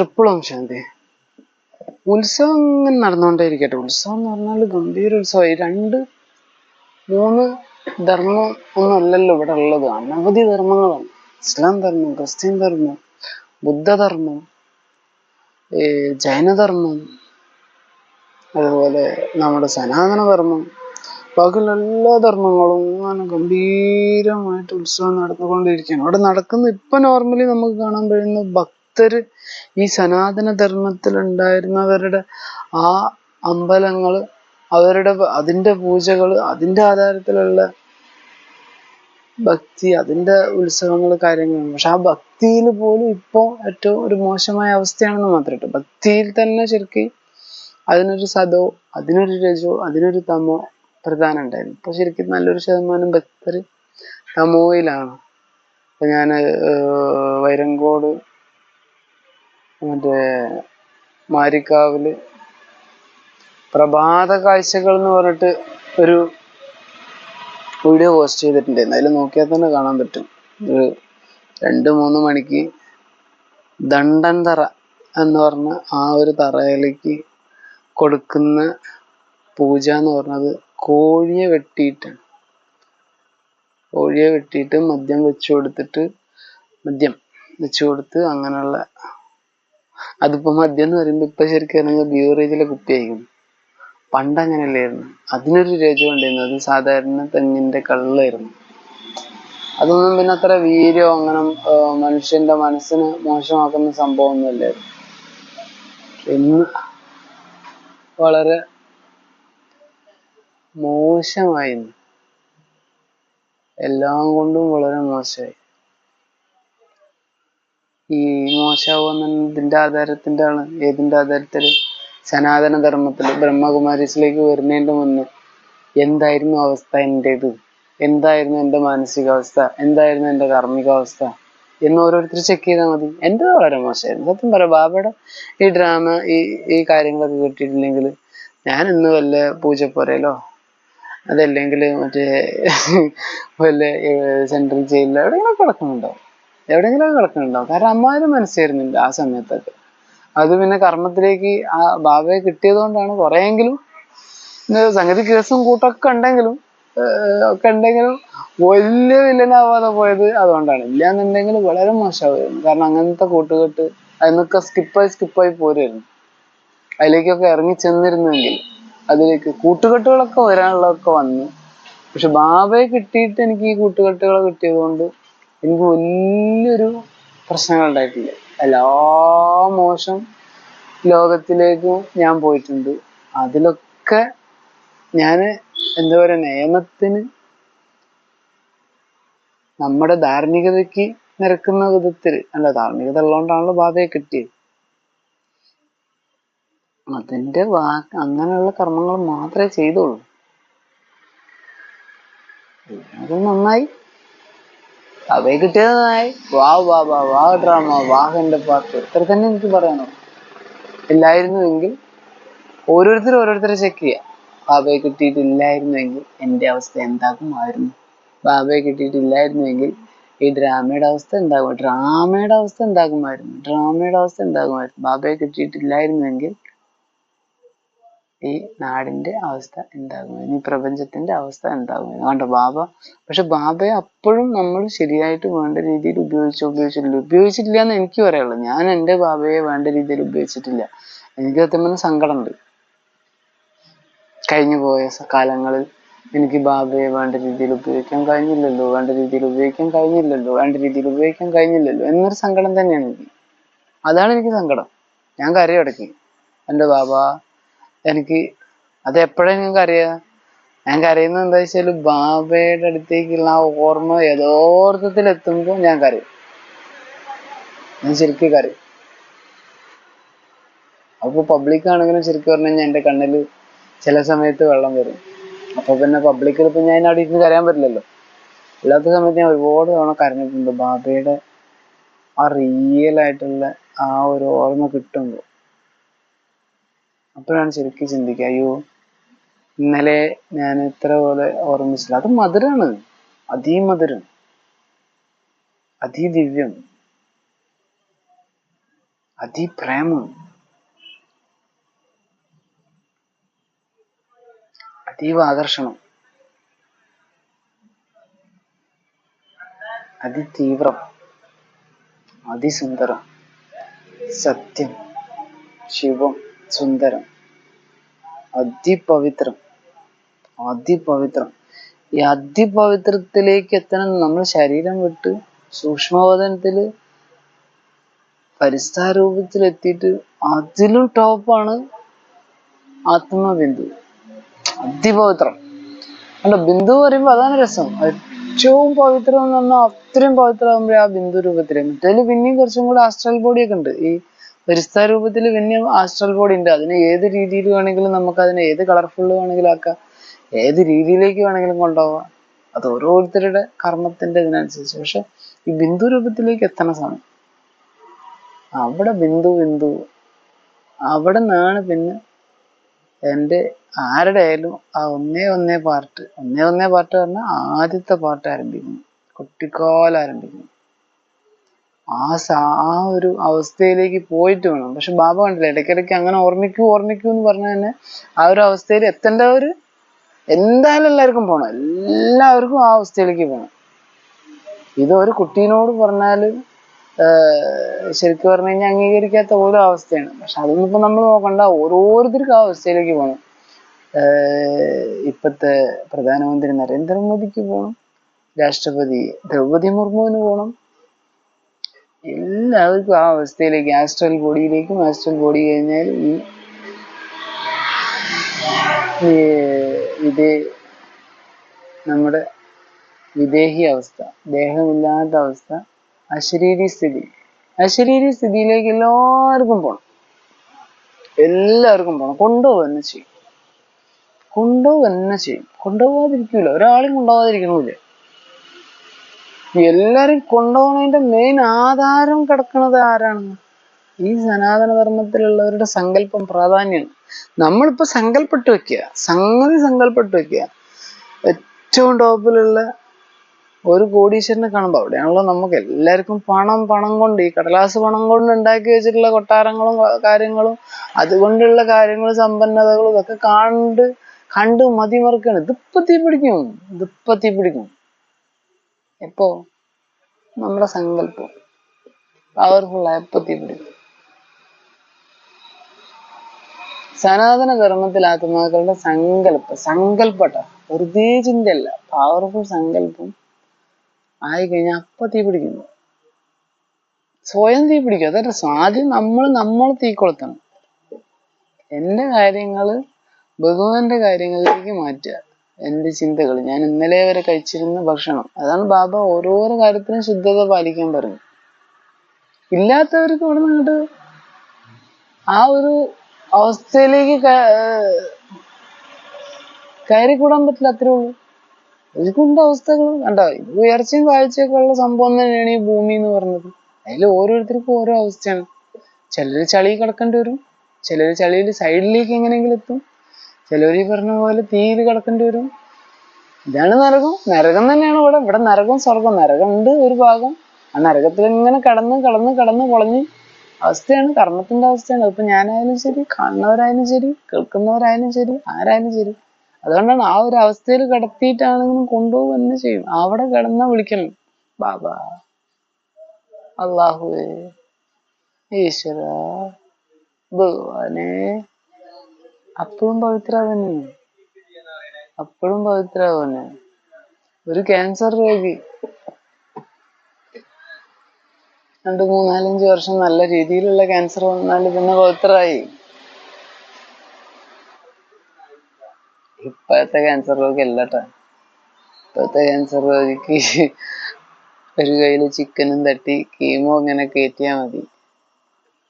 ഓം ശാന്തി ഉത്സവം ഇങ്ങനെ നടന്നുകൊണ്ടേയിരിക്കട്ടെ. ഉത്സവം എന്ന് പറഞ്ഞാൽ ഗംഭീര ഉത്സവം. രണ്ട് മൂന്ന് ധർമ്മം ഒന്നും അല്ലല്ലോ ഇവിടെ ഉള്ളത്. അനവധി ധർമ്മങ്ങളാണ്. ഇസ്ലാം ധർമ്മം ക്രിസ്ത്യൻ ധർമ്മം ബുദ്ധധർമ്മം ജൈനധർമ്മം അതുപോലെ നമ്മുടെ സനാതന ധർമ്മം. ബാക്കിയുള്ള എല്ലാ ധർമ്മങ്ങളും അങ്ങനെ ഗംഭീരമായിട്ട് ഉത്സവം നടന്നുകൊണ്ടിരിക്കുകയാണ് അവിടെ നടക്കുന്ന ഇപ്പൊ നോർമലി നമുക്ക് കാണാൻ കഴിയുന്ന ഭക്തര് ഈ സനാതന ധർമ്മത്തിൽ ഉണ്ടായിരുന്നവരുടെ ആ അമ്പലങ്ങൾ അവരുടെ അതിന്റെ അതിന്റെ പൂജകൾ അതിന്റെ ആധാരത്തിലുള്ള ഭക്തി അതിന്റെ ഉത്സവങ്ങൾ കാര്യങ്ങളാണ് പക്ഷെ ആ ഭക്തിയിൽ പോലും ഇപ്പോ ഏറ്റവും ഒരു മോശമായ അവസ്ഥയാണെന്ന് മാത്രമേ ഭക്തിയിൽ തന്നെ ശരിക്കും അതിനൊരു സദോ അതിനൊരു രജോ അതിനൊരു തമോ പ്രധാനം ഉണ്ടായിരുന്നു. ഇപ്പൊ ശരിക്കും നല്ലൊരു ശതമാനം ഭക്തർ തമോയിലാണ്. ഇപ്പൊ ഞാൻ വൈരങ്കോട് മറ്റേ മാരിക്കാവിൽ പ്രഭാത കാഴ്ചകൾ എന്ന് പറഞ്ഞിട്ട് ഒരു വീഡിയോ പോസ്റ്റ് ചെയ്തിട്ടുണ്ടായിരുന്നു അതിൽ നോക്കിയാൽ തന്നെ കാണാൻ പറ്റും. ഒരു രണ്ട് മൂന്ന് മണിക്ക് ദണ്ടൻ തറ എന്ന് പറഞ്ഞ ആ ഒരു തറയിലേക്ക് കൊടുക്കുന്ന പൂജ എന്ന് പറഞ്ഞത് കോഴിയെ വെട്ടിയിട്ടാണ്. കോഴിയെ വെട്ടിയിട്ട് മദ്യം വെച്ചു കൊടുത്തിട്ട് മദ്യം വെച്ചു കൊടുത്ത് അങ്ങനെയുള്ള അതിപ്പോ മദ്യം എന്ന് പറയുമ്പോ ഇപ്പൊ ശരിക്കും ബീവറേജിലെ കുപ്പിയായിരിക്കും പണ്ട് അങ്ങനെയല്ലായിരുന്നു അതിനൊരു രജം ഉണ്ടായിരുന്നു അത് സാധാരണ തെങ്ങിന്റെ കള്ളായിരുന്നു. അതൊന്നും പിന്നെ അത്ര വീര്യോ അങ്ങനെ മനുഷ്യന്റെ മനസ്സിന് മോശമാക്കുന്ന സംഭവം ഒന്നും ഇന്ന് വളരെ മോശമായി എല്ലാം കൊണ്ടും വളരെ മോശമായി. ഈ മോശമാവുന്ന ഇതിന്റെ ആധാരത്തിന്റെ ആണ് ഏതിന്റെ ആധാരത്തിൽ? സനാതന ധർമ്മത്തിൽ ബ്രഹ്മകുമാരീസിലേക്ക് വരുന്നതിന്റെ മുന്നേ. എന്തായിരുന്നു അവസ്ഥ എന്റേത്? എന്തായിരുന്നു എന്റെ മാനസികാവസ്ഥ? എന്തായിരുന്നു എന്റെ കാർമ്മികാവസ്ഥ? എന്ന് ഓരോരുത്തർ ചെക്ക് ചെയ്താൽ മതി. എന്റെ വളരെ മോശമായിരുന്നു. സത്യം പറയാം ബാബയുടെ ഈ ഡ്രാമ ഈ ഈ കാര്യങ്ങളൊക്കെ കിട്ടിയിട്ടില്ലെങ്കിൽ ഞാൻ ഇന്ന് വല്ല പൂജപ്പുരയിലോ അതല്ലെങ്കിൽ മറ്റേ വല്ല സെൻട്രൽ ജയിലിലോ എവിടെയെങ്കിലും കിടക്കുന്നുണ്ടാവും. എവിടെയെങ്കിലും കിടക്കുന്നുണ്ടാവും. കാരണം അമ്മാരും മനസ്സായിരുന്നില്ല ആ സമയത്തൊക്കെ. അത് പിന്നെ കർമ്മത്തിലേക്ക് ആ ബാബയെ കിട്ടിയത് കൊണ്ടാണ് കുറെയെങ്കിലും സംഗതി കേസും കൂട്ടൊക്കെ ഉണ്ടെങ്കിലും ഒക്കെ ഉണ്ടെങ്കിലും വലിയ വില്ലനാവാതെ പോയത് അതുകൊണ്ടാണ്. ഇല്ലാന്നുണ്ടെങ്കിൽ വളരെ മോശമായിരുന്നു. കാരണം അങ്ങനത്തെ കൂട്ടുകെട്ട് അതിനൊക്കെ സ്കിപ്പായി സ്കിപ്പായി പോരായിരുന്നു അതിലേക്കൊക്കെ ഇറങ്ങി ചെന്നിരുന്നെങ്കിൽ അതിലേക്ക് കൂട്ടുകെട്ടുകളൊക്കെ വരാനുള്ളതൊക്കെ വന്നു. പക്ഷെ ബാബയെ കിട്ടിയിട്ട് എനിക്ക് ഈ കൂട്ടുകെട്ടുകളെ കിട്ടിയത് കൊണ്ട് എനിക്ക് വലിയൊരു പ്രശ്നങ്ങൾ ഉണ്ടായിട്ടില്ല. എല്ലാ മോശം ലോകത്തിലേക്ക് ഞാൻ പോയിട്ടുണ്ട്. അതിലൊക്കെ ഞാൻ എന്താ പറയാ നിയമത്തിന് നമ്മുടെ ധാർമ്മികതയ്ക്ക് നിരക്കുന്ന വിധത്തിൽ അല്ല ധാർമ്മികത ഉള്ളതുകൊണ്ടാണല്ലോ ബാധയെ കിട്ടിയത്. അതിന്റെ വാ അങ്ങനെയുള്ള കർമ്മങ്ങൾ മാത്രമേ ചെയ്തുള്ളൂ. അത് നന്നായി അവയെ കിട്ടിയതായി. വാ വാ വാ വാ ഡ്രാമ വാഹന്റെ പാട്ട്. ഇത്ര തന്നെ എനിക്ക് പറയാനോ ഇല്ലായിരുന്നുവെങ്കിൽ ഓരോരുത്തർ ഓരോരുത്തരെ ചെക്ക് ചെയ്യാം. ബാബയെ കിട്ടിയിട്ടില്ലായിരുന്നുവെങ്കിൽ എന്റെ അവസ്ഥ എന്താകുമായിരുന്നു? ബാബയെ കിട്ടിയിട്ടില്ലായിരുന്നുവെങ്കിൽ ഈ ഡ്രാമയുടെ അവസ്ഥ എന്താകും ഡ്രാമയുടെ അവസ്ഥ എന്താകുമായിരുന്നു? ഡ്രാമയുടെ അവസ്ഥ എന്താകുമായിരുന്നു? ബാബയെ കിട്ടിയിട്ടില്ലായിരുന്നുവെങ്കിൽ ഈ നാടിന്റെ അവസ്ഥ എന്താകുമായിരുന്നു ഈ പ്രപഞ്ചത്തിന്റെ അവസ്ഥ എന്താകുമായിരുന്നു കണ്ടോ ബാബ. പക്ഷെ ബാബയെ അപ്പോഴും നമ്മൾ ശരിയായിട്ട് വേണ്ട രീതിയിൽ ഉപയോഗിച്ചു ഉപയോഗിച്ചിട്ടില്ല. ഉപയോഗിച്ചിട്ടില്ല എന്ന് എനിക്ക് പറയാനുള്ളൂ. ഞാൻ എന്റെ ബാബയെ വേണ്ട രീതിയിൽ ഉപയോഗിച്ചിട്ടില്ല. എനിക്ക് സത്യം പറഞ്ഞാൽ സങ്കടമുണ്ട്. കഴിഞ്ഞു പോയ കാലങ്ങളിൽ എനിക്ക് ബാബയെ വേണ്ട രീതിയിൽ ഉപയോഗിക്കാൻ കഴിഞ്ഞില്ലല്ലോ. വേണ്ട രീതിയിൽ ഉപയോഗിക്കാൻ കഴിഞ്ഞില്ലല്ലോ. വേണ്ട രീതിയിൽ ഉപയോഗിക്കാൻ കഴിഞ്ഞില്ലല്ലോ. എന്നൊരു സങ്കടം തന്നെയാണ് എനിക്ക്. അതാണ് എനിക്ക് സങ്കടം. ഞാൻ കരയടക്കി. എന്റെ ബാബ എനിക്ക് അത് എപ്പോഴാണ് ഞങ്ങൾക്ക് അറിയാം? ഞാൻ കരയുന്നത് എന്താ വെച്ചാൽ ബാബയുടെ അടുത്തേക്കുള്ള ആ ഓർമ്മ യഥോർത്ഥത്തിൽ എത്തുമ്പോൾ ഞാൻ കരയും. ഞാൻ ശരിക്കും കരയും. അപ്പൊ പബ്ലിക് ആണെങ്കിലും ശരിക്കും പറഞ്ഞു കഴിഞ്ഞാൽ എന്റെ കണ്ണിൽ ചില സമയത്ത് വെള്ളം വരും. അപ്പൊ പിന്നെ പബ്ലിക്കിൽ ഇപ്പൊ ഞാൻ അവിടെ ഇരുന്ന് കരയാൻ പറ്റില്ലല്ലോ. അല്ലാത്ത സമയത്ത് ഞാൻ ഒരുപാട് തവണ കരഞ്ഞിട്ടുണ്ട്. ബാബയുടെ ആ റിയൽ ആയിട്ടുള്ള ആ ഒരു ഓർമ്മ കിട്ടുമ്പോൾ അപ്പോഴാണ് ശരിക്കും ചിന്തിക്കുക അയ്യോ ഇന്നലെ ഞാൻ ഇത്ര പോലെ ഓർമ്മിച്ചില്ല. അത് മധുരാണ് അതിമധുരം അതിദിവ്യം അതിപ്രേമം അതീവ ആകർഷണം അതിതീവ്രം അതിസുന്ദരം സത്യം ശിവം സുന്ദരം. അതിപവിത്രം. അതിപവിത്രം. ഈ അതിപവിത്രത്തിലേക്ക് എത്തണം നമ്മൾ ശരീരം വിട്ട് സൂക്ഷ്മവതനത്തിൽ പരിസ്ഥാരൂപത്തിൽ എത്തിയിട്ട് അതിലും ടോപ്പാണ് ആത്മബിന്ദു. അതിപവിത്രം. അല്ല ബിന്ദു പറയുമ്പോ അതാണ് രസം. ഏറ്റവും പവിത്രം എന്ന് പറഞ്ഞാൽ അത്രയും പവിത്രമാകുമ്പോഴേ ആ ബിന്ദു രൂപത്തിലെ മറ്റേതിൽ പിന്നെയും കുറച്ചും കൂടെ ആസ്ട്രൽ ബോഡിയൊക്കെ ഉണ്ട്. ഈ രൂപത്തിൽ പിന്നെ ആസ്ട്രൽ ബോഡി ഉണ്ട് അതിനെ ഏത് രീതിയിൽ വേണമെങ്കിലും നമുക്ക് അതിനെ ഏത് കളർഫുൾ വേണമെങ്കിലും ആക്കാം. ഏത് രീതിയിലേക്ക് വേണമെങ്കിലും കൊണ്ടുപോകാം. അത് ഓരോരുത്തരുടെ കർമ്മത്തിന്റെ ഇതിനനുസരിച്ച്. പക്ഷെ ഈ ബിന്ദു രൂപത്തിലേക്ക് എത്തണ സമയം. അവിടെ ബിന്ദു ബിന്ദു. അവിടെ നിന്നാണ് പിന്നെ എന്റെ ആരുടെ ആയാലും ആ ഒന്നേ ഒന്നേ പാർട്ട് ഒന്നേ ഒന്നേ പാർട്ട് പറഞ്ഞാൽ ആദ്യത്തെ പാർട്ട് ആരംഭിക്കുന്നു. കുട്ടിക്കാലം ആരംഭിക്കുന്നു. ആ സാ ആ ഒരു അവസ്ഥയിലേക്ക് പോയിട്ട് വേണം. പക്ഷെ ബാബ കണ്ടില്ല ഇടയ്ക്കിടയ്ക്ക് അങ്ങനെ ഓർമ്മിക്കൂ ഓർമ്മിക്കൂ എന്ന് പറഞ്ഞാൽ തന്നെ ആ ഒരു അവസ്ഥയിൽ എത്തേണ്ട ഒരു എന്തായാലും എല്ലാവർക്കും പോകണം എല്ലാവർക്കും ആ അവസ്ഥയിലേക്ക് പോകണം ഇത് ഒരു കുട്ടീനോട് പറഞ്ഞാൽ ശരിക്കും പറഞ്ഞു കഴിഞ്ഞാൽ അംഗീകരിക്കാത്ത ഓരോ അവസ്ഥയാണ്. പക്ഷെ അതൊന്നും നമ്മൾ നോക്കണ്ട ഓരോരുത്തർക്കും ആ അവസ്ഥയിലേക്ക് പോകണം ഇപ്പത്തെ പ്രധാനമന്ത്രി നരേന്ദ്രമോദിക്ക് പോകണം രാഷ്ട്രപതി ദ്രൗപതി മുർമുവിന് പോകണം എല്ലാവർക്കും ആ അവസ്ഥയിലേക്ക് ആസ്ട്രൽ ബോഡിയിലേക്കും ആസ്ട്രൽ ബോഡി കഴിഞ്ഞാൽ ഈ ഇത് നമ്മുടെ വിദേഹി അവസ്ഥ ദേഹമില്ലാത്ത അവസ്ഥ അശരീരി സ്ഥിതി. അശരീരി സ്ഥിതിയിലേക്ക് എല്ലാവർക്കും പോണം. എല്ലാവർക്കും പോണം. കൊണ്ടുപോകുക തന്നെ ചെയ്യും. കൊണ്ടുപോകുക തന്നെ ചെയ്യും. കൊണ്ടുപോകാതിരിക്കൂല ഒരാളും കൊണ്ടുപോകാതിരിക്കണില്ല എല്ലാരും കൊണ്ടുപോകുന്നതിന്റെ മെയിൻ ആധാരം കിടക്കുന്നത് ആരാണ് ഈ സനാതന ധർമ്മത്തിലുള്ളവരുടെ സങ്കല്പം പ്രാധാന്യമാണ് നമ്മളിപ്പോ സങ്കല്പിട്ട് വെക്കുക സംഗതി സങ്കല്പിട്ട് വെക്കുക ഏറ്റവും ടോപ്പിലുള്ള ഒരു കോടീശ്വരനെ കാണുമ്പോൾ അവിടെയാണല്ലോ നമുക്ക് എല്ലാവർക്കും പണം പണം കൊണ്ട് ഈ കടലാസ് പണം കൊണ്ട് ഉണ്ടാക്കി വെച്ചിട്ടുള്ള കൊട്ടാരങ്ങളും കാര്യങ്ങളും അതുകൊണ്ടുള്ള കാര്യങ്ങളും സമ്പന്നതകളും ഇതൊക്കെ കണ്ട് കണ്ട് മതിമറക്കാണ് ഇതിപ്പോ തീ പിടിക്കും. ഇതിപ്പോ തീ പിടിക്കും. എപ്പോ? നമ്മുടെ സങ്കല്പം. പവർഫുൾ എപ്പോ തീ പിടിക്കും സനാതന ധർമ്മത്തിൽ ആത്മാക്കളുടെ സങ്കല്പം സങ്കല്പട്ട. വെറുതെ ചിന്തയല്ല. പവർഫുൾ സങ്കല്പം ആയി കഴിഞ്ഞാൽ അപ്പൊ തീ പിടിക്കുന്നു. സ്വയം തീ പിടിക്കും. ആദ്യം നമ്മൾ നമ്മൾ തീ കൊളുത്തണം. എന്റെ കാര്യങ്ങൾ ഭഗവാന്റെ കാര്യങ്ങളിലേക്ക് മാറ്റുക. എന്റെ ചിന്തകൾ. ഞാൻ ഇന്നലെ വരെ കഴിച്ചിരുന്ന ഭക്ഷണം. അതാണ് ബാബ ഓരോരോ കാര്യത്തിനും ശുദ്ധത പാലിക്കാൻ പറഞ്ഞു ഇല്ലാത്തവർക്ക് ഇവിടെ നിന്നിട്ട് ആ ഒരു അവസ്ഥയിലേക്ക് കയറിക്കൂടാൻ പറ്റില്ല അത്രേ ഉള്ളൂ. ഇതുകൊണ്ട് അവസ്ഥകൾ. കണ്ടോ? ഉയർച്ചയും കാഴ്ചയൊക്കെ ഉള്ള സംഭവം തന്നെയാണ് ഈ ഭൂമി എന്ന് പറഞ്ഞത് അതിൽ ഓരോരുത്തർക്കും ഓരോ അവസ്ഥയാണ്. ചിലർ ചളി കിടക്കേണ്ടി വരും. ചിലർ ചളിയിൽ സൈഡിലേക്ക് എങ്ങനെയെങ്കിലും എത്തും. ചിലർ ഈ പറഞ്ഞ പോലെ തീയിൽ കിടക്കേണ്ടി വരും. ഇതാണ് നരകം. നരകം തന്നെയാണ് ഇവിടെ. ഇവിടെ നരകം സ്വർഗം. നരകം ഉണ്ട് ഒരു ഭാഗം. ആ നരകത്തിൽ ഇങ്ങനെ കടന്ന് കടന്ന് കടന്ന് പൊളഞ്ഞ് അവസ്ഥയാണ്. കർമ്മത്തിന്റെ അവസ്ഥയാണ്. അതിപ്പോ ഞാനായാലും ശരി കാണുന്നവരായാലും ശരി കേൾക്കുന്നവരായാലും ശരി ആരായാലും ശരി. അതുകൊണ്ടാണ് ആ ഒരു അവസ്ഥയിൽ കിടത്തിയിട്ടാണെങ്കിലും കൊണ്ടുപോകുക തന്നെ ചെയ്യും. അവിടെ കിടന്ന വിളിക്കണം. ബാബ അള്ളാഹുവേ ഈശ്വര ഭഗവാനെ അപ്പോഴും പവിത്ര തന്നെയാണ് അപ്പോഴും പവിത്ര ഒരു ക്യാൻസർ രോഗി. രണ്ട് മൂന്നാലഞ്ച് വർഷം നല്ല രീതിയിലുള്ള ക്യാൻസർ വന്നാൽ പിന്നെ പവിത്രായി ഇപ്പോഴത്തെ ക്യാൻസർ രോഗി അല്ലട്ടാ ഇപ്പോഴത്തെ ക്യാൻസർ രോഗിക്ക് ഒരു കയ്യിൽ ചിക്കനും തട്ടി കീമോ ഇങ്ങനെ കയറ്റിയാൽ മതി.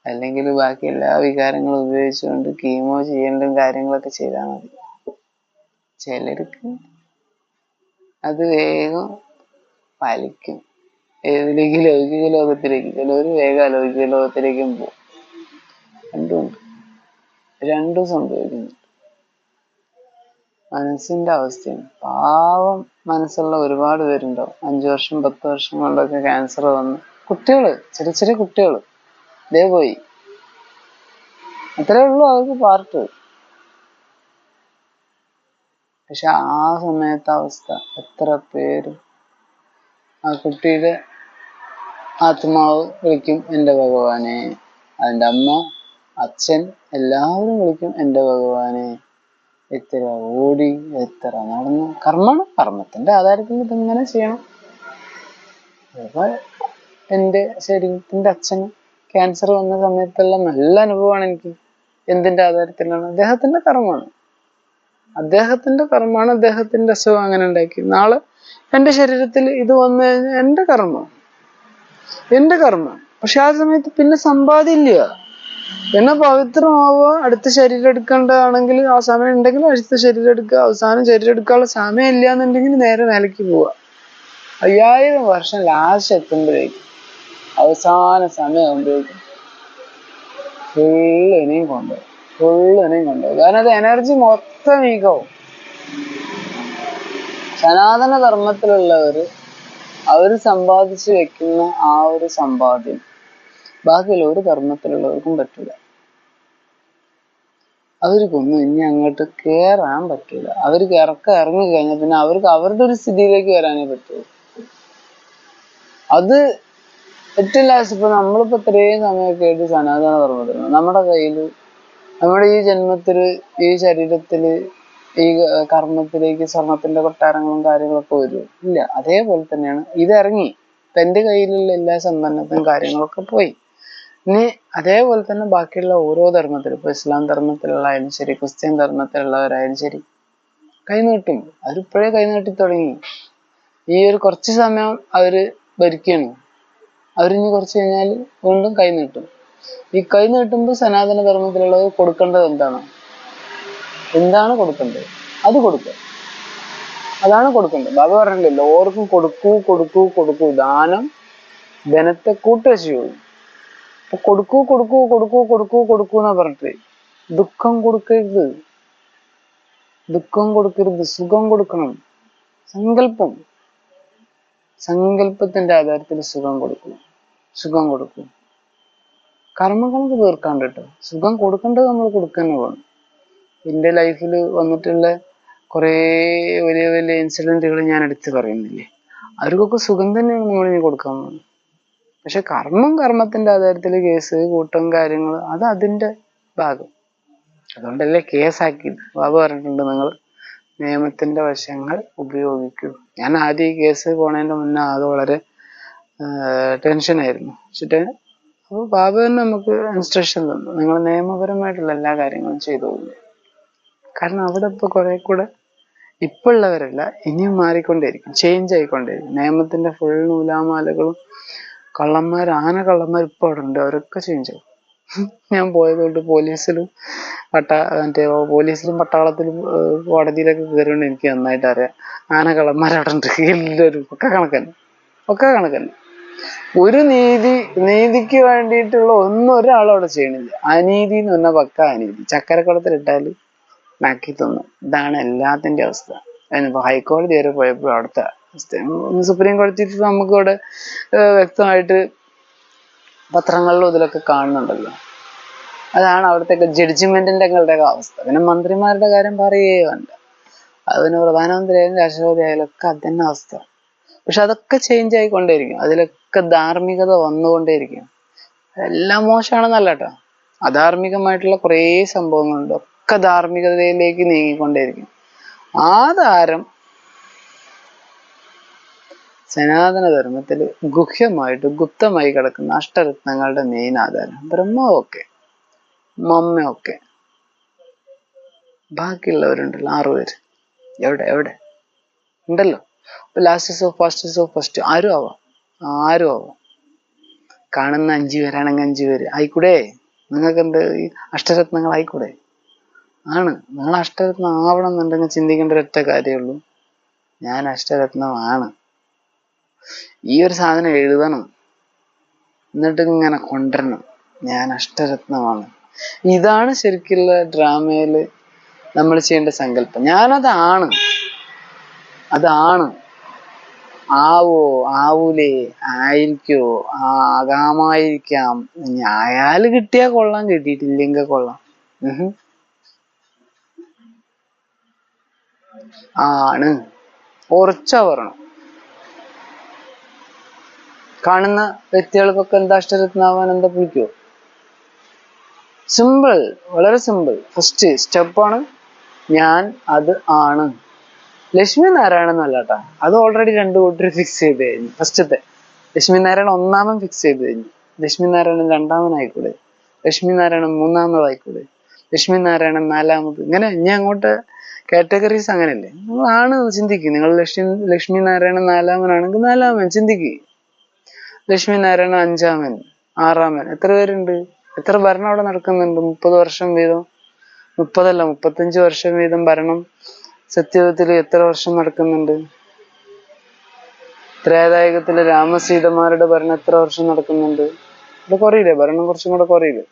അല്ലെങ്കിൽ ബാക്കി എല്ലാ വികാരങ്ങളും ഉപയോഗിച്ചുകൊണ്ട് കീമോ ചെയ്യേണ്ടതും കാര്യങ്ങളൊക്കെ ചെയ്താൽ മതി. ചിലർക്ക് അത് വേഗം പാലിക്കും. ഏതിലേക്ക് ലൗകിക ലോകത്തിലേക്ക് ചിലവർ വേഗം അലൗകിക ലോകത്തിലേക്കും പോകും. രണ്ടുമുണ്ട് രണ്ടും സംഭവിക്കുന്നു മനസ്സിന്റെ അവസ്ഥയാണ്. പാവം മനസ്സുള്ള ഒരുപാട് പേരുണ്ടാവും. അഞ്ചു വർഷം പത്ത് വർഷം കൊണ്ടൊക്കെ ക്യാൻസർ വന്ന് കുട്ടികൾ ചെറിയ ചെറിയ കുട്ടികൾ. ഇതേ പോയി. അത്രേ ഉള്ളൂ അവർക്ക് പാർട്ട്. പക്ഷെ ആ സമയത്തെ അവസ്ഥ എത്ര പേര് ആ കുട്ടിയുടെ ആത്മാവ് വിളിക്കും എന്റെ ഭഗവാനെ. അതിന്റെ അമ്മ അച്ഛൻ എല്ലാവരും വിളിക്കും എന്റെ ഭഗവാനെ. എത്ര ഓടി എത്ര നടന്നു. കർമ്മമാണ് കർമ്മത്തിന്റെ ആധാരത്തിൽ ഇതിങ്ങനെ ചെയ്യണം. എന്റെ ശരീരത്തിന്റെ അച്ഛന് ക്യാൻസർ വന്ന സമയത്തുള്ള നല്ല അനുഭവമാണ് എനിക്ക് എന്തിന്റെ ആധാരത്തിലാണ്? അദ്ദേഹത്തിന്റെ കർമ്മമാണ്. അദ്ദേഹത്തിന്റെ കർമ്മമാണ് അദ്ദേഹത്തിന്റെ അസുഖം അങ്ങനെ ഉണ്ടാക്കി നാളെ എന്റെ ശരീരത്തിൽ ഇത് വന്നു കഴിഞ്ഞാൽ എന്റെ കർമ്മം. എന്റെ കർമ്മം. പക്ഷെ ആ സമയത്ത് പിന്നെ സമ്പാദ്യമില്ല പിന്നെ പവിത്രമാവുക അടുത്ത ശരീരം എടുക്കേണ്ടതാണെങ്കിൽ ആ സമയം ഉണ്ടെങ്കിൽ അടുത്ത ശരീരം എടുക്കുക. അവസാനം ശരീരം എടുക്കാനുള്ള സമയം ഇല്ല എന്നുണ്ടെങ്കിൽ നേരെ നിലയ്ക്ക് പോവുക. അയ്യായിരം വർഷം ലാസ്റ്റ് എത്തുമ്പോഴേക്കും. അവസാന സമയം ആകുമ്പോഴേക്കും ഫുള്ള് ഇനിയും കൊണ്ടുപോകും ഫുള്ള് ഇനിയും കൊണ്ടുപോകും കാരണം അത് എനർജി മൊത്തം വീക്കാവും സനാതന ധർമ്മത്തിലുള്ളവര് അവർ സമ്പാദിച്ചു വെക്കുന്ന ആ ഒരു സമ്പാദ്യം ബാക്കിയുള്ള ഒരു ധർമ്മത്തിലുള്ളവർക്കും പറ്റില്ല അവർക്കൊന്നും ഇനി അങ്ങോട്ട് കേറാൻ പറ്റില്ല അവർക്ക് ഇറക്കം ഇറങ്ങി കഴിഞ്ഞാൽ പിന്നെ അവർക്ക് അവരുടെ ഒരു സ്ഥിതിയിലേക്ക് വരാനേ പറ്റുള്ളൂ അത് ലാസ്റ്റ് ഇപ്പൊ നമ്മളിപ്പോ ഇത്രയും സമയമൊക്കെ ആയിട്ട് സനാതന ധർമ്മത്തിന് നമ്മുടെ കയ്യിൽ നമ്മുടെ ഈ ജന്മത്തിൽ ഈ ശരീരത്തിൽ ഈ കർമ്മത്തിലേക്ക് സ്വർണത്തിന്റെ കൊട്ടാരങ്ങളും കാര്യങ്ങളൊക്കെ വരും. ഇല്ല അതേപോലെ തന്നെയാണ്. ഇത് ഇറങ്ങി. തന്റെ കയ്യിലുള്ള എല്ലാ സമ്പന്നത്തും കാര്യങ്ങളൊക്കെ പോയി. ഇനി അതേപോലെ തന്നെ ബാക്കിയുള്ള ഓരോ ധർമ്മത്തിലും ഇപ്പൊ ഇസ്ലാം ധർമ്മത്തിലുള്ളതായാലും ശരി ക്രിസ്ത്യൻ ധർമ്മത്തിലുള്ളവരായാലും ശരി കൈനീട്ടും. അവരിപ്പോഴേ കൈനീട്ടി തുടങ്ങി. ഈ ഒരു കുറച്ച് സമയം അവർ ഭരിക്കുകയാണ് അവരിനി കുറച്ച് കഴിഞ്ഞാൽ വീണ്ടും കൈ നീട്ടും. ഈ കൈ നീട്ടുമ്പോൾ സനാതന ധർമ്മത്തിലുള്ളത് കൊടുക്കേണ്ടത് എന്താണ്? എന്താണ് കൊടുക്കേണ്ടത്? അത് കൊടുക്കുക. അതാണ് കൊടുക്കേണ്ടത്. ബാബ പറഞ്ഞില്ലേ എല്ലാവർക്കും കൊടുക്കൂ കൊടുക്കൂ കൊടുക്കൂ. ദാനം ധനത്തെ കൂട്ടുക ചെയ്യുള്ളൂ അപ്പൊ കൊടുക്കൂ കൊടുക്കൂ കൊടുക്കൂ കൊടുക്കൂ കൊടുക്കൂ എന്നാ പറഞ്ഞിട്ട് ദുഃഖം കൊടുക്കരുത്. ദുഃഖം കൊടുക്കരുത്. സുഖം കൊടുക്കണം. സങ്കല്പം. സങ്കല്പത്തിന്റെ ആധാരത്തിൽ സുഖം കൊടുക്കും. സുഖം കൊടുക്കും. കർമ്മങ്ങൾക്ക് തീർക്കാണ്ട് കേട്ടോ സുഖം കൊടുക്കേണ്ടത് നമ്മൾ കൊടുക്കുന്നു വേണം. എന്റെ ലൈഫിൽ വന്നിട്ടുള്ള കുറേ വലിയ വലിയ ഇൻസിഡന്റുകൾ ഞാൻ എടുത്തു പറയുന്നില്ലേ? അവർക്കൊക്കെ സുഖം തന്നെയാണ് നമ്മൾ ഇനി കൊടുക്കാൻ പോകുന്നത് പക്ഷെ കർമ്മം കർമ്മത്തിന്റെ ആധാരത്തിൽ കേസ് കൂട്ടം കാര്യങ്ങൾ അത് അതിന്റെ ഭാഗം. അതുകൊണ്ടല്ലേ കേസാക്കിയത്. ബാബ പറഞ്ഞിട്ടുണ്ട് നിങ്ങൾ നിയമത്തിന്റെ വശങ്ങൾ ഉപയോഗിക്കും. ഞാൻ ആദ്യം ഈ കേസ് പോണതിന്റെ മുന്നേ അത് വളരെ ടെൻഷനായിരുന്നു വെച്ചിട്ട് അപ്പോൾ ബാബു തന്നെ നമുക്ക് ഇൻസ്ട്രക്ഷൻ തന്നു. നിങ്ങൾ നിയമപരമായിട്ടുള്ള എല്ലാ കാര്യങ്ങളും ചെയ്തു പോകുന്നു കാരണം അവിടെ ഇപ്പൊ കുറെ കൂടെ ഇപ്പൊ ഉള്ളവരല്ല ഇനിയും മാറിക്കൊണ്ടേയിരിക്കും ചേഞ്ച് ആയിക്കൊണ്ടേയിരിക്കും. നിയമത്തിന്റെ ഫുൾ നൂലാമാലകളും കള്ളന്മാർ ആന കള്ളന്മാർ ഇപ്പൊ അവിടെ ഉണ്ട്. അവരൊക്കെ ചേഞ്ച് ആവും. ഞാൻ പോയതുകൊണ്ട് പോലീസിലും പട്ട മറ്റേ പോലീസിലും പട്ടാളത്തിലും കോടതിയിലൊക്കെ കയറിയോണ്ട് എനിക്ക് നന്നായിട്ട് അറിയാം. ആന കള്ളന്മാർ അവിടെ ഉണ്ട് എല്ലാവരും ഒക്കെ കണക്കന്നെ. ഒക്കെ കണക്കന്നെ. ഒരു നീതി നീതിക്ക് വേണ്ടിയിട്ടുള്ള ഒന്നും ഒരാളും അവിടെ ചെയ്യണില്ല. അനീതി എന്ന് പറഞ്ഞാൽ പക്ക അനീതി. ചക്കരക്കുളത്തിലിട്ടാൽ നാക്കി തിന്നു. ഇതാണ് എല്ലാത്തിന്റെ അവസ്ഥ. അതിനിപ്പോ ഹൈക്കോടതി വരെ പോയപ്പോൾ അവിടുത്തെ അവസ്ഥ. സുപ്രീം കോടതി നമുക്ക് ഇവിടെ വ്യക്തമായിട്ട് പത്രങ്ങളിലും ഇതിലൊക്കെ കാണുന്നുണ്ടല്ലോ. അതാണ് അവിടുത്തെ ജഡ്ജിമെന്റിന്റെ അവസ്ഥ. പിന്നെ മന്ത്രിമാരുടെ കാര്യം പറയുകയോ വേണ്ട. അത് പിന്നെ പ്രധാനമന്ത്രി ആയാലും രാഷ്ട്രപതി ആയാലും ഒക്കെ തന്നെ അവസ്ഥ. പക്ഷെ അതൊക്കെ ചേഞ്ച് ആയിക്കൊണ്ടേയിരിക്കും. അതിലൊക്കെ ധാർമ്മികത വന്നുകൊണ്ടേയിരിക്കും. എല്ലാം മോശമാണെന്നല്ല കേട്ടോ അധാർമികമായിട്ടുള്ള കുറേ സംഭവങ്ങളുണ്ട്. ഒക്കെ ധാർമ്മികതയിലേക്ക് നീങ്ങിക്കൊണ്ടേയിരിക്കും. ആ ധാരം സനാതന ധർമ്മത്തിൽ ഗുഹ്യമായിട്ട് ഗുപ്തമായി കിടക്കുന്ന അഷ്ടരത്നങ്ങളുടെ മെയിൻ ആധാരം. ബ്രഹ്മമൊക്കെ മമ്മയൊക്കെ. ബാക്കിയുള്ളവരുണ്ടല്ലോ ആറുപേര് എവിടെ എവിടെ? ഉണ്ടല്ലോ. ലാസ്റ്റ് സോ ഫസ്റ്റ് ആരും ആവാം. ആരും ആവാം. കാണുന്ന അഞ്ചു പേരാണെങ്കിൽ അഞ്ചു പേര്. ആയിക്കൂടെ? നിങ്ങൾക്ക് എന്ത് അഷ്ടരത്നങ്ങൾ ആയിക്കൂടെ ആണ്. നിങ്ങൾ അഷ്ടരത്നം ആവണം എന്നുണ്ടെങ്കിൽ ചിന്തിക്കേണ്ട ഒരൊറ്റ കാര്യമുള്ളൂ ഞാൻ അഷ്ടരത്നമാണ്. ഈ ഒരു സാധനം എഴുതണം. എന്നിട്ട് ഇങ്ങനെ കൊണ്ടുവരണം. ഞാൻ അഷ്ടരത്നമാണ്. ഇതാണ് ശരിക്കുള്ള ഡ്രാമയിൽ നമ്മൾ ചെയ്യേണ്ട സങ്കല്പം. ഞാനതാണ്. അതാണ്. ആവോ ആവൂലേ ആയിരിക്കോ ആകാമായിരിക്കാം. ഞായാൽ കിട്ടിയാ കൊള്ളാം കിട്ടിയിട്ടില്ലെങ്കിൽ കൊള്ളാം. ആണ്. ഉറച്ചാ കാണുന്ന വ്യക്തികൾക്കൊക്കെ എന്താ അഷ്ടരത്നാവാനന്ദ എന്താ സിമ്പിൾ വളരെ സിമ്പിൾ ഫസ്റ്റ് സ്റ്റെപ്പാണ് ഞാൻ അത് ആണ്. ലക്ഷ്മി നാരായണൻ എന്നല്ല അത് ഓൾറെഡി രണ്ടു കൂട്ടർ ഫിക്സ് ചെയ്ത് കഴിഞ്ഞു. ഫസ്റ്റത്തെ ലക്ഷ്മി നാരായണൻ ഒന്നാമൻ ഫിക്സ് ചെയ്ത് കഴിഞ്ഞു. ലക്ഷ്മി നാരായണൻ രണ്ടാമനായിക്കൂടെ? ലക്ഷ്മി നാരായണൻ മൂന്നാമതായിക്കൂടെ? ലക്ഷ്മി നാരായണൻ നാലാമത്. ഇങ്ങനെ ഇനി അങ്ങോട്ട് കാറ്റഗറീസ് അങ്ങനെയല്ലേ? നിങ്ങൾ ആണ് ചിന്തിക്കുക നിങ്ങൾ ലക്ഷ്മി ലക്ഷ്മി നാരായണൻ നാലാമനാണെങ്കിൽ നാലാമൻ ചിന്തിക്കുക ലക്ഷ്മി നാരായണൻ അഞ്ചാമൻ ആറാമൻ. എത്ര പേരുണ്ട്? എത്ര ഭരണം അവിടെ നടക്കുന്നുണ്ട്? മുപ്പത് വർഷം വീതം. മുപ്പതല്ല മുപ്പത്തഞ്ച് വർഷം വീതം ഭരണം. സത്യവത്തിൽ എത്ര വർഷം നടക്കുന്നുണ്ട്? ത്രേതായുഗത്തിൽ രാമസീതമാരുടെ ഭരണം എത്ര വർഷം നടക്കുന്നുണ്ട്? ഇത് കുറയില്ലേ? ഭരണം കുറച്ചും കൂടെ കുറയില്ലേ?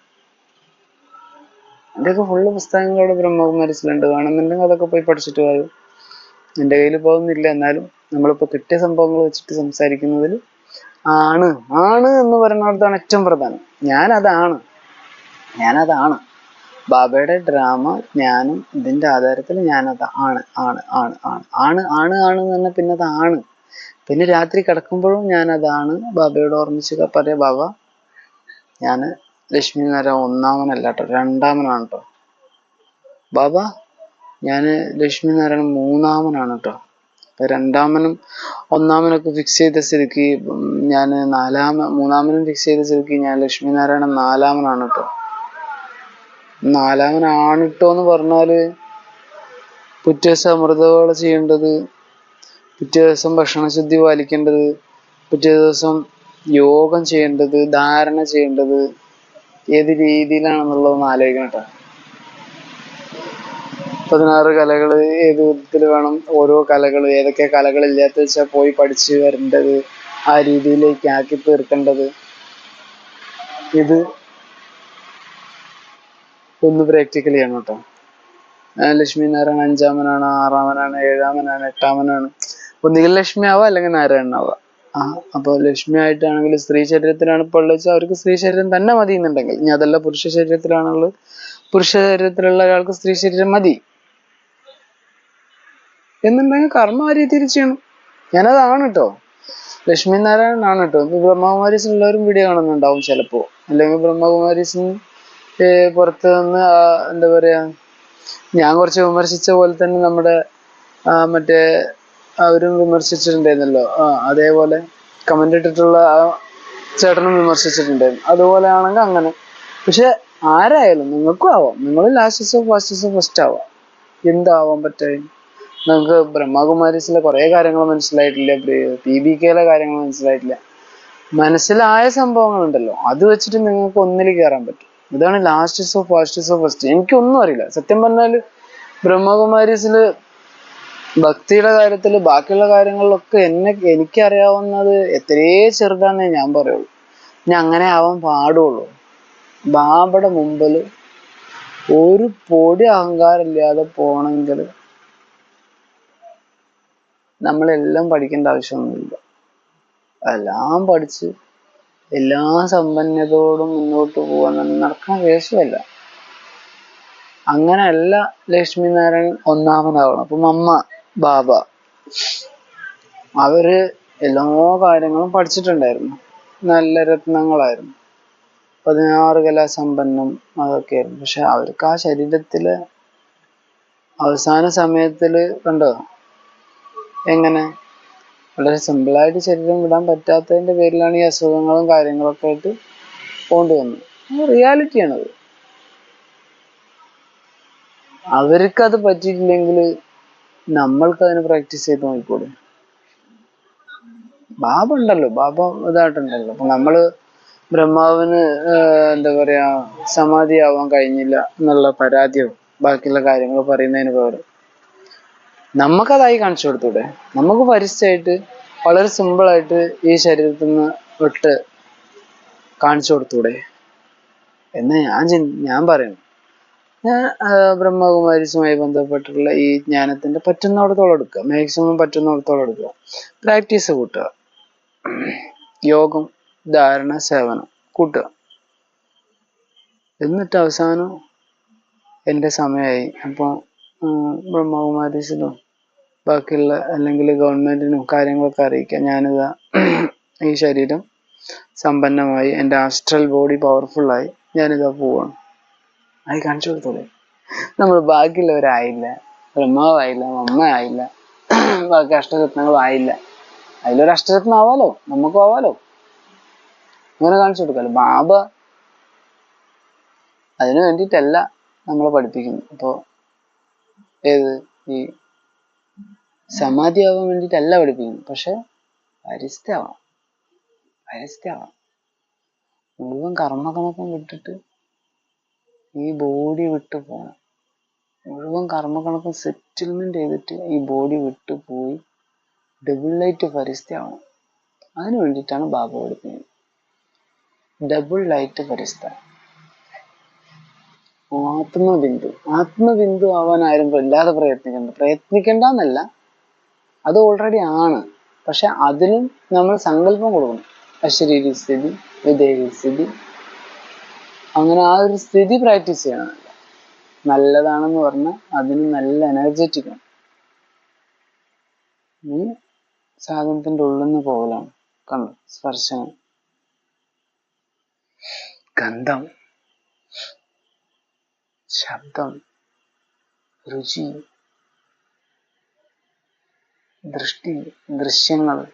എന്റെയൊക്കെ ഫുള്ള് പുസ്തകങ്ങളോട് ബ്രഹ്മകുമാരിസിലുണ്ട്. വേണമെന്നുണ്ടെങ്കിൽ അതൊക്കെ പോയി പഠിച്ചിട്ട് വരും എന്റെ കയ്യിൽ പോകുന്നില്ല എന്നാലും നമ്മളിപ്പോ കിട്ടിയ സംഭവങ്ങൾ വെച്ചിട്ട് സംസാരിക്കുന്നതിൽ ആണ്. ആണ് എന്ന് പറയുന്നിടത്താണ് ഏറ്റവും പ്രധാനം. ഞാൻ അതാണ് ഞാൻ അതാണ് ബാബയുടെ ഡ്രാമ ഞാനും ഇതിന്റെ ആധാരത്തിൽ ഞാനത് ആണ് ആണ് ആണ് ആണ്. ആണ് ആണ് ആണ് എന്ന് പറഞ്ഞാൽ പിന്നെ അത് ആണ്. പിന്നെ രാത്രി കിടക്കുമ്പോഴും ഞാൻ അതാണ് ബാബയോട് ഓർമ്മിച്ച് പറയാ ബാബ ഞാൻ ലക്ഷ്മി നാരായണ ഒന്നാമനല്ല കേട്ടോ രണ്ടാമനാണ് കേട്ടോ ബാബ ഞാൻ ലക്ഷ്മി നാരായണൻ മൂന്നാമനാണ് കേട്ടോ രണ്ടാമനും ഒന്നാമനൊക്കെ ഫിക്സ് ചെയ്ത സ്ഥിതിക്ക് ഞാൻ നാലാമ മൂന്നാമനും ഫിക്സ് ചെയ്ത സ്ഥിതിക്ക് ഞാൻ ലക്ഷ്മി നാരായണൻ നാലാമനാണ് കേട്ടോ നാലാമനാണ് കേട്ടോ എന്ന് പറഞ്ഞാൽ പിറ്റേ അമൃതവേള ചെയ്യേണ്ടത് പിറ്റേ ദിവസം ഭക്ഷണശുദ്ധി പാലിക്കേണ്ടത് പിറ്റേ ദിവസം യോഗം ചെയ്യേണ്ടത് ധാരണ ചെയ്യേണ്ടത് ഏത് രീതിയിലാണെന്നുള്ളതൊന്ന് ആലോചിക്കണം കേട്ടോ പതിനാറ് കലകൾ ഏത് വിധത്തിൽ വേണം ഓരോ കലകൾ ഏതൊക്കെ കലകളില്ലാത്ത വെച്ചാൽ പോയി പഠിച്ച് വരേണ്ടത് ആ രീതിയിലേക്ക് ആക്കി തീർക്കേണ്ടത് ഇത് ഒന്ന് പ്രാക്ടിക്കൽ ചെയ്യണം കേട്ടോ. ലക്ഷ്മി നാരായണൻ അഞ്ചാമനാണ് ആറാമനാണ് ഏഴാമനാണ് എട്ടാമനാണ്. ഒന്നുകിൽ ലക്ഷ്മി ആവുക അല്ലെങ്കിൽ നാരായണൻ ആവാം? ആ അപ്പോൾ ലക്ഷ്മി ആയിട്ടാണെങ്കിൽ സ്ത്രീ ശരീരത്തിലാണ് ഇപ്പോൾ ഉള്ളത്. വെച്ചാൽ അവർക്ക് സ്ത്രീ ശരീരം തന്നെ മതി എന്നുണ്ടെങ്കിൽ. ഇനി അതല്ല പുരുഷ ശരീരത്തിലാണുള്ളത്. പുരുഷ ശരീരത്തിലുള്ള ഒരാൾക്ക് സ്ത്രീ ശരീരം മതി. എന്നുണ്ടെങ്കിൽ കർമ്മം ആ രീതിയിൽ ചെയ്യണം. ഞാനതാണ് കേട്ടോ. ലക്ഷ്മി നാരായണൻ ആണ് കേട്ടോ. ബ്രഹ്മകുമാരീസ് ഉള്ളവരും വീഡിയോ കാണുന്നുണ്ടാവും ചിലപ്പോ. അല്ലെങ്കിൽ ബ്രഹ്മകുമാരീസ് പുറത്ത് നിന്ന് എന്താ പറയാ ഞാൻ കുറച്ച് വിമർശിച്ച പോലെ തന്നെ നമ്മുടെ മറ്റേ അവരും വിമർശിച്ചിട്ടുണ്ടായിരുന്നല്ലോ. ആ അതേപോലെ കമന്റ് ഇട്ടിട്ടുള്ള ആ ചേട്ടനും വിമർശിച്ചിട്ടുണ്ടായിരുന്നു. അതുപോലെ ആണെങ്കിൽ അങ്ങനെ. പക്ഷെ ആരായാലും നിങ്ങൾക്കും ആവാം. നിങ്ങൾ ലാസ്റ്റസോ ഫാസ്റ്റസോ ഫസ്റ്റ് ആവാം. എന്താവാൻ പറ്റേ നമുക്ക് ബ്രഹ്മകുമാരീസിലെ കുറേ കാര്യങ്ങൾ മനസ്സിലായിട്ടില്ല പി ബി കെയിലെ കാര്യങ്ങൾ മനസ്സിലായിട്ടില്ല. മനസ്സിലായ സംഭവങ്ങളുണ്ടല്ലോ അത് വെച്ചിട്ട് നിങ്ങൾക്ക് ഒന്നിൽ കയറാൻ പറ്റും. ഇതാണ് ലാസ്റ്റസോ ഓഫ് ഫസ്റ്റ് എനിക്കൊന്നും അറിയില്ല. സത്യം പറഞ്ഞാൽ ബ്രഹ്മകുമാരീസിൽ ഭക്തിയുടെ കാര്യത്തിൽ ബാക്കിയുള്ള കാര്യങ്ങളിലൊക്കെ എന്നെ എനിക്കറിയാവുന്നത് എത്രയേ ചെറുതാണ് ഞാൻ പറയുള്ളൂ. ഞാൻ അങ്ങനെ ആവാൻ പാടുള്ളൂ. ബാബയുടെ മുമ്പിൽ ഒരു പൊടി അഹങ്കാരമില്ലാതെ പോണെങ്കിൽ നമ്മളെല്ലാം പഠിക്കേണ്ട ആവശ്യമൊന്നുമില്ല. എല്ലാം പഠിച്ച് എല്ലാ സമ്പന്നതയോടും മുന്നോട്ട് പോകാൻ നടക്കാൻ കേസുമല്ല അങ്ങനെയല്ല ലക്ഷ്മി നാരായണൻ ഒന്നാമനാവണം. അപ്പം അമ്മ ബാബ അവർ എല്ലാ കാര്യങ്ങളും പഠിച്ചിട്ടുണ്ടായിരുന്നു. നല്ല രത്നങ്ങളായിരുന്നു. പതിനാറ് കലാസമ്പന്നം അതൊക്കെയായിരുന്നു. പക്ഷെ അവർക്ക് ആ ശരീരത്തിൽ അവസാന സമയത്തിൽ കണ്ടോ? എങ്ങനെ? വളരെ സിമ്പിളായിട്ട് ശരീരം വിടാൻ പറ്റാത്തതിന്റെ പേരിലാണ് ഈ അസുഖങ്ങളും കാര്യങ്ങളൊക്കെ ആയിട്ട് കൊണ്ടുവന്നത്. റിയാലിറ്റിയാണത് അവർക്ക് അത്. പറ്റിയിട്ടില്ലെങ്കിൽ നമ്മൾക്ക് അതിന് പ്രാക്ടീസ് ചെയ്ത് നോക്കിക്കൂടെ? ബാബ ഉണ്ടല്ലോ ബാബ ഇതായിട്ടുണ്ടല്ലോ. അപ്പൊ നമ്മൾ ബ്രഹ്മാവിന് എന്താ പറയാ സമാധിയാവാൻ കഴിഞ്ഞില്ല എന്നുള്ള പരാതിയോ ബാക്കിയുള്ള കാര്യങ്ങൾ പറയുന്നതിന് പകരം. നമുക്കതായി കാണിച്ചു കൊടുത്തൂടെ? നമുക്ക് പരിചയമായിട്ട് വളരെ സിമ്പിൾ ആയിട്ട് ഈ ശരീരത്തിൽ നിന്ന് വിട്ട് കാണിച്ചു കൊടുത്തൂടെ? എന്ന് ഞാൻ ഞാൻ പറയുന്നു ഞാൻ ബ്രഹ്മകുമാരീസുമായി ബന്ധപ്പെട്ടുള്ള ഈ ജ്ഞാനത്തിന്റെ പറ്റുന്നിടത്തോളം എടുക്കുക. മാക്സിമം പറ്റുന്നിടത്തോളം എടുക്കുക. പ്രാക്ടീസ് കൂട്ടുക. യോഗം ധാരണ സേവനം കൂട്ടുക. എന്നിട്ട് അവസാനം എന്റെ സമയമായി. അപ്പോൾ ബ്രഹ്മകുമാരീസിനും ബാക്കിയുള്ള അല്ലെങ്കിൽ ഗവൺമെന്റിനും കാര്യങ്ങളൊക്കെ അറിയിക്കാം ഞാനിതാ ഈ ശരീരം സമ്പന്നമായി എന്റെ ആസ്ട്രൽ ബോഡി പവർഫുള്ളായി ഞാനിതാ പോവാണ്. അത് കാണിച്ചു കൊടുത്തോളെ. നമ്മൾ ബാക്കിയുള്ളവരായില്ല. ബ്രഹ്മാവായില്ല അമ്മ ആയില്ല ബാക്കി അഷ്ടരത്നങ്ങൾ ആയില്ല അതിലൊരു അഷ്ടരത്നം ആവാലോ? നമുക്കും ആവാലോ? അങ്ങനെ കാണിച്ചു കൊടുക്കാലോ. ബാബ അതിനു വേണ്ടിയിട്ടല്ല നമ്മളെ പഠിപ്പിക്കുന്നത്. അപ്പോൾ ഏത്? ഈ സമാധി ആവാൻ വേണ്ടിയിട്ടല്ല പഠിപ്പിക്കുന്നത്. പക്ഷെ പരിസ്ഥിതിയാവണം. പരിസ്ഥിതിയാവണം. മുഴുവൻ കർമ്മകണക്കും വിട്ടിട്ട് ഈ ബോഡി വിട്ട് പോകണം മുഴുവൻ കർമ്മകണക്കും സെറ്റിൽമെന്റ് ചെയ്തിട്ട് ഈ ബോഡി വിട്ട് പോയി ഡബിൾ ലൈറ്റ് പരിസ്ഥിതിയാവണം. അതിനു വേണ്ടിയിട്ടാണ് ബാബ പഠിപ്പിക്കുന്നത്. ഡബിൾ ലൈറ്റ് പരിസ്ഥിതി ആത്മബിന്ദു. ആത്മബിന്ദു ആവാൻ ആരും വല്ലാതെ പ്രയത്നിക്കണ്ട അത് ഓൾറെഡി ആണ്. പക്ഷെ അതിനും നമ്മൾ സങ്കല്പം കൊടുക്കണം. അശരീരി സ്ഥിതി വിദേഹി സ്ഥിതി. അങ്ങനെ ആ ഒരു സ്ഥിതി പ്രാക്ടീസ് ചെയ്യണം. നല്ലതാണെന്ന് പറഞ്ഞാൽ അതിന് നല്ല എനർജറ്റിക് ആണ്. ഈ സാധനത്തിന്റെ ഉള്ളിൽ നിന്ന് പോകലാണ്. കണ്ടു? സ്പർശനം. ഗന്ധം. ശബ്ദം രുചി ദൃഷ്ടി ദൃശ്യങ്ങൾ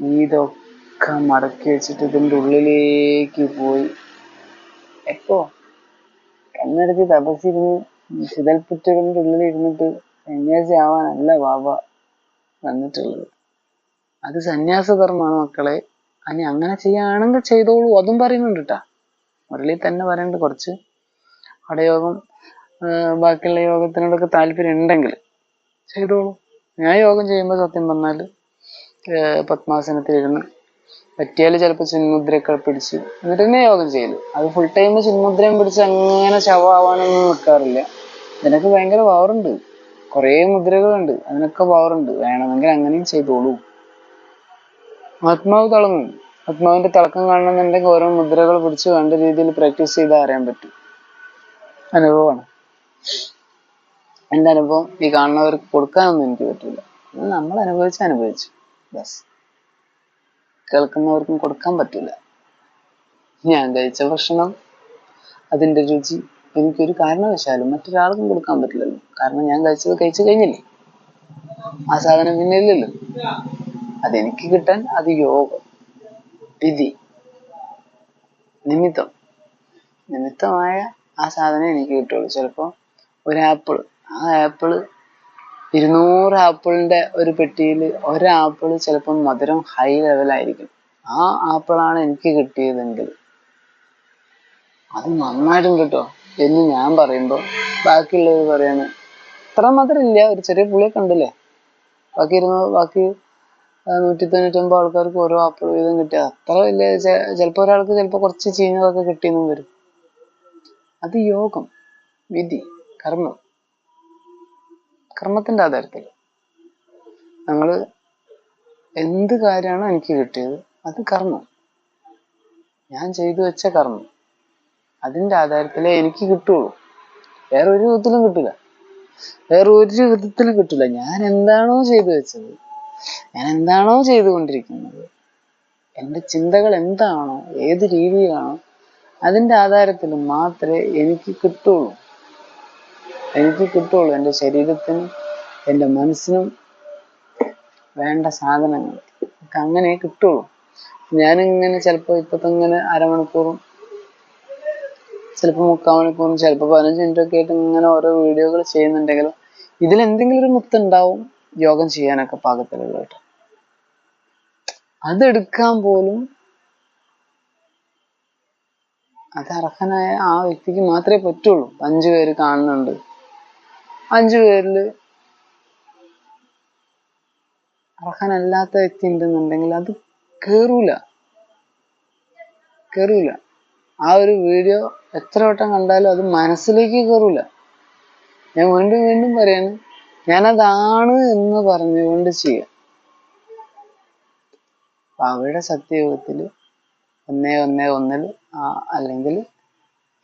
ഇതൊക്കെ മടക്കി വെച്ചിട്ട് ഇതിന്റെ ഉള്ളിലേക്ക് പോയി. എപ്പോ? കണ്ണെടുത്ത് തപസ്സിരുന്ന് ചിതൽപ്പുറ്റുകളുടെ ഉള്ളിൽ ഇരുന്നിട്ട് സന്യാസി ആവാനല്ല ബാബ വന്നിട്ടുള്ളത്. അത് സന്യാസധർമ്മമാണ് മക്കളെ. അനി അങ്ങനെ ചെയ്യുകയാണെങ്കിൽ ചെയ്തോളൂ. അതും പറയുന്നുണ്ട് കേട്ടാ മുരളി തന്നെ പറയുന്നുണ്ട് കുറച്ച് ഹഠയോഗം ബാക്കിയുള്ള യോഗത്തിനോടൊക്കെ താല്പര്യം ഉണ്ടെങ്കിൽ ചെയ്തോളൂ. ഞാൻ യോഗം ചെയ്യുമ്പോൾ സത്യം പറഞ്ഞാൽ പത്മാസനത്തിലിരുന്ന് പറ്റിയാൽ ചിലപ്പോൾ ചിന്മുദ്രയൊക്കെ പിടിച്ച് എന്നിട്ട് തന്നെ യോഗം ചെയ്യൽ. അത് ഫുൾ ടൈം ചിന്മുദ്രയും പിടിച്ച് അങ്ങനെ ശവമാവാനൊന്നും നിൽക്കാറില്ല ഇതിനൊക്കെ ഭയങ്കര പവറുണ്ട് കുറേ മുദ്രകളുണ്ട്. അതിനൊക്കെ പവറുണ്ട് വേണമെങ്കിൽ അങ്ങനെയും ചെയ്തോളൂ. ആത്മാവ് തിളങ്ങും. ആത്മാവിന്റെ തിളക്കം കാണണമെന്നുണ്ടെങ്കിൽ ഓരോ മുദ്രകൾ പിടിച്ച് വേണ്ട രീതിയിൽ പ്രാക്ടീസ് ചെയ്താൽ അറിയാൻ പറ്റും. അനുഭവമാണ്. എന്റെ അനുഭവം ഈ കാണുന്നവർക്ക് കൊടുക്കാനൊന്നും എനിക്ക് പറ്റില്ല. നമ്മൾ അനുഭവിച്ച് അനുഭവിച്ചു. ബസ് കേൾക്കുന്നവർക്കും കൊടുക്കാൻ പറ്റില്ല. ഞാൻ കഴിച്ച ഭക്ഷണം അതിന്റെ രുചി എനിക്കൊരു കാരണവശാലും മറ്റൊരാൾക്കും കൊടുക്കാൻ പറ്റില്ലല്ലോ. കാരണം ഞാൻ കഴിച്ചത് കഴിച്ചു കഴിഞ്ഞില്ലേ? ആ സാധനം പിന്നെ ഇല്ലല്ലോ. അതെനിക്ക് കിട്ടാൻ അത് യോഗം. വിധി. നിമിത്തം. നിമിത്തമായ ആ സാധനം എനിക്ക് കിട്ടുള്ളൂ. ചിലപ്പോൾ ഒരു ആപ്പിൾ. ആ ആപ്പിൾ ഇരുന്നൂറ് ആപ്പിളിന്റെ ഒരു പെട്ടിയിൽ ഒരു ആപ്പിൾ ചിലപ്പം മധുരം ഹൈ ലെവലായിരിക്കും ആ ആപ്പിളാണ് എനിക്ക് കിട്ടിയതെങ്കിൽ. അത് നന്നായിട്ടും കിട്ടോ എന്ന് ഞാൻ പറയുമ്പോൾ ബാക്കിയുള്ളവർ പറയാണ് ഇത്ര മധുരം ഇല്ല ഒരു ചെറിയ പുളിയൊക്കെ ഉണ്ടല്ലേ? ബാക്കി ഇരുന്ന് ബാക്കി നൂറ്റി തൊണ്ണൂറ്റൊമ്പത് ആൾക്കാർക്ക് ഓരോ ആപ്പിൾ വീതം കിട്ടിയത് അത്ര വലിയ ചിലപ്പോൾ ഒരാൾക്ക് ചിലപ്പോൾ കുറച്ച് ചീഞ്ഞതൊക്കെ കിട്ടിയെന്നും വരും. അത് യോഗം വിധി കർമ്മം. കർമ്മത്തിന്റെ ആധാരത്തിൽ. നമ്മൾ എന്ത് കാര്യമാണ് എനിക്ക് കിട്ടിയത് അത് കർമ്മം. ഞാൻ ചെയ്തു വെച്ച കർമ്മം. അതിന്റെ ആധാരത്തിലേ എനിക്ക് കിട്ടുള്ളൂ. വേറെ ഒരു വിധത്തിലും കിട്ടില്ല. വേറെ ഒരു വിധത്തിലും കിട്ടില്ല. ഞാൻ എന്താണോ ചെയ്തു വെച്ചത് ഞാൻ എന്താണോ ചെയ്തുകൊണ്ടിരിക്കുന്നത്? എന്റെ ചിന്തകൾ എന്താണോ? ഏത് രീതിയിലാണോ? അതിന്റെ ആധാരത്തിൽ മാത്രമേ എനിക്ക് കിട്ടുള്ളൂ. എനിക്ക് കിട്ടുള്ളൂ എന്റെ ശരീരത്തിനും എന്റെ മനസ്സിനും വേണ്ട സാധനങ്ങൾ. അങ്ങനെ കിട്ടുള്ളൂ. ഞാനിങ്ങനെ ചിലപ്പോൾ ഇപ്പത്തെ ഇങ്ങനെ അരമണിക്കൂറും ചിലപ്പോൾ മുക്കാൽ മണിക്കൂറും ചിലപ്പോൾ പതിനഞ്ച് മിനിറ്റൊക്കെ ആയിട്ട് ഇങ്ങനെ ഓരോ വീഡിയോകൾ ചെയ്യുന്നുണ്ടെങ്കിലും ഇതിൽ എന്തെങ്കിലും ഒരു മുത്തുണ്ടാവും. യോഗം ചെയ്യാനൊക്കെ പാകത്തിലുള്ള കേട്ടോ. അതെടുക്കാൻ പോലും അത് അർഹനായ ആ വ്യക്തിക്ക് മാത്രമേ പറ്റുള്ളൂ. അഞ്ചു പേര് കാണുന്നുണ്ട്. അഞ്ചു പേരിൽ അർഹനല്ലാത്ത വ്യക്തി ഉണ്ടെന്നുണ്ടെങ്കിൽ അത് കേറൂല. കേറൂല. ആ ഒരു വീഡിയോ എത്ര വട്ടം കണ്ടാലും അത് മനസ്സിലേക്ക് കേറൂല. ഞാൻ വീണ്ടും വീണ്ടും പറയാണ് ഞാനതാണ് എന്ന് പറഞ്ഞുകൊണ്ട് ചെയ്യാം അവരുടെ സത്യയോഗത്തിൽ ഒന്നേ ഒന്നേ ഒന്നിൽ അല്ലെങ്കിൽ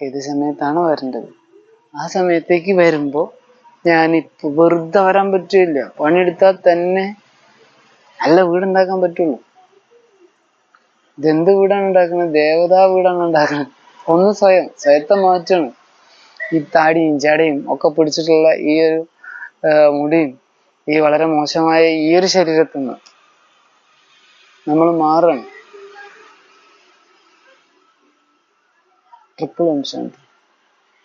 ഏത് സമയത്താണ് വരേണ്ടത്. ആ സമയത്തേക്ക് വരുമ്പോ ഇപ്പൊ വെറുതെ വരാൻ പറ്റില്ല. പണിയെടുത്താൽ തന്നെ നല്ല വീടുണ്ടാക്കാൻ പറ്റുള്ളൂ. ഇതെന്ത് വീടാണ് ഉണ്ടാക്കുന്നത്? ദേവതാ വീടാണ് ഉണ്ടാക്കുന്നത്. ഒന്ന് സ്വയം സ്വയത്തെ മാറ്റാണ്. ഈ താടിയും ജടയും ഒക്കെ പിടിച്ചിട്ടുള്ള ഈ ഒരു മുടിയും ഈ വളരെ മോശമായ ഈ ഒരു ശരീരത്തിൽ നിന്ന് നമ്മൾ മാറണം ട്രിപ്പിൾ ഇൻഷുറൻസ്